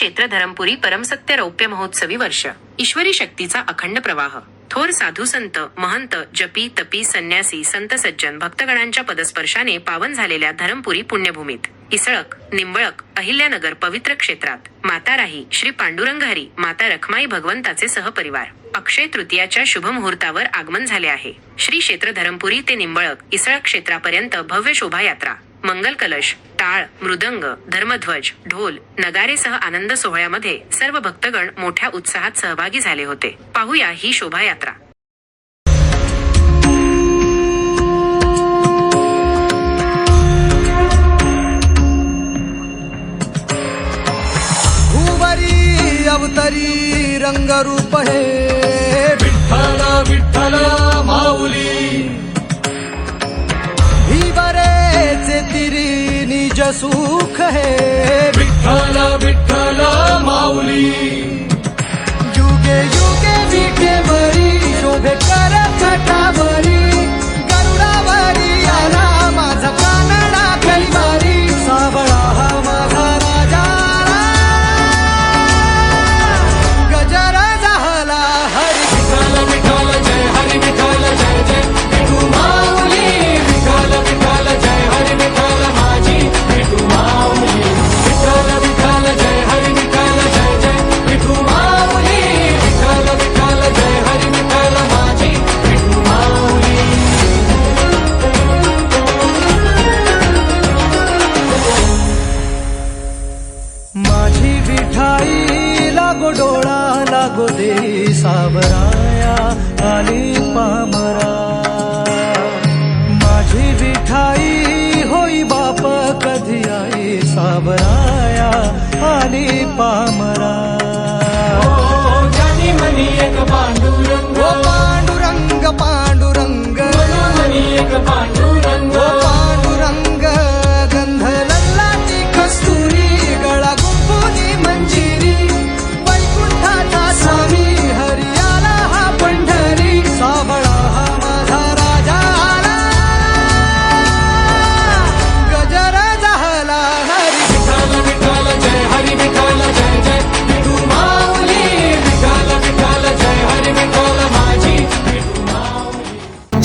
क्षेत्र धरमपुरी परमसत्य रौप्य महोत्सवी वर्ष. ईश्वरी शक्तीचा अखंड प्रवाह. थोर साधू संत महंत जपी तपी संन्यासी संत सज्जन भक्तगणांच्या पदस्पर्शाने पावन झालेल्या धरमपुरी पुण्यभूमीत. इसळक निंबळक अहिल्यानगर पवित्र क्षेत्रात. माता राही श्री पांडुरंग हरी माता रखमाई भगवंताचे सहपरिवार. अक्षय तृतीयाच्या शुभ मुहूर्तावर आगमन झाले आहे. श्री क्षेत्र धरमपुरी ते निंबळक इसळक क्षेत्रापर्यंत भव्य शोभायात्रा. मंगल कलश टाळ मृदंग धर्मध्वज ढोल नगारेसह आनंद सोहळ्यामध्ये सर्व भक्तगण मोठ्या उत्साहात सहभागी झाले होते. पाहूया ही शोभायात्रा. अवतरी रंगरूप हे सुख हे। विठ्ठल विठ्ठल माऊली। युगे युगे विखे बरी शोभे कर माझी विठाई लागो डोळा लागो दे सावराया आली पामरा. माझी विठाई होई बाप कधी आई सावराया आली पामरा.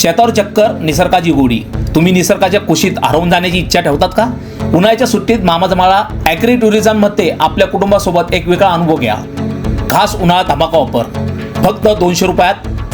शेतावर चक्कर निसर्गाची गोडी. तुम्ही निसर्गाच्या कुशीत हरवून जाण्याची इच्छा ठेवतात का? उन्हाळ्याच्या सुट्टीत मामाजमाळा ॲग्री टुरिझममध्ये आपल्या कुटुंबासोबत एक वेगळा अनुभव घ्या. खास उन्हाळा धमाका ऑफर फक्त दोनशे रुपयात